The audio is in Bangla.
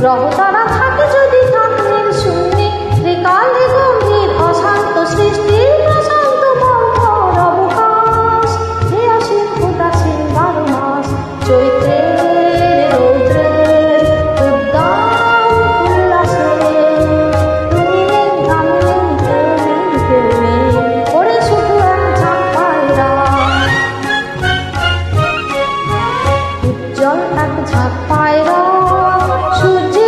গ্রহতারা থাকে যদি চাঁদনের শূন্যে ত্রিকালে গম্ভীর অশান্ত সৃষ্টির প্রশান্ত বন্ধর অবকাশ হে অসীম উদাসীন বারো মাস চৈত্রের রৌদ্রের উদ্দান উল্লাসে তুমি নেই আমি নেই পায়রা সূর্য